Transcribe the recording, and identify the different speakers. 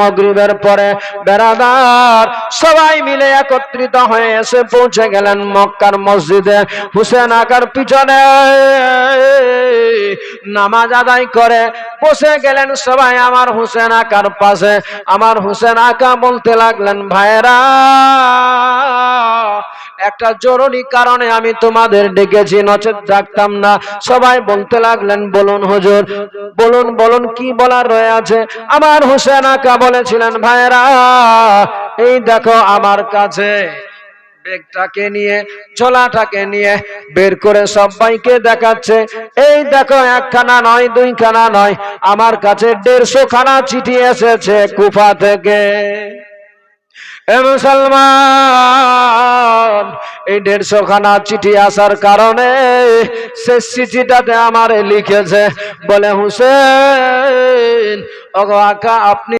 Speaker 1: মগরিবের পরে বেড়াদার সবাই মিলে একত্রিত হয়ে এসে পৌঁছে গেলেন মক্কার মসজিদে। হুসেন আকার পিছনে নামাজ আদায় করে বসে গেলেন সবাই আমার হুসেন আকার পাশে। আমার হুসেন আকা বলতে লাগলেন ভাইরা একটা জরুরি কারণে আমি তোমাদের ডেকেছি নচেত ডাকতাম না। সবাই বলতে লাগলেন, বলুন হুজুর, বলুন বলুন, কি বলার রয়ে আছে? আমার হুসেন আকা বলেছিলেন ভাইরা এই দেখো আমার কাছে বেগটাকে নিয়ে নিয়ে বের করে সবাইকে দেখাচ্ছে। এই দেখো একখানা নয়, দুইখানা নয়, আমার কাছে দেড়শো খানা চিঠি এসেছে কুফা থেকে। এ মুসলমান এই দেড়শো খানা চিঠি আসার কারণে সে চিঠিটাতে আমার লিখেছে। বলে, হুসেন, ওগো আকা, আপনি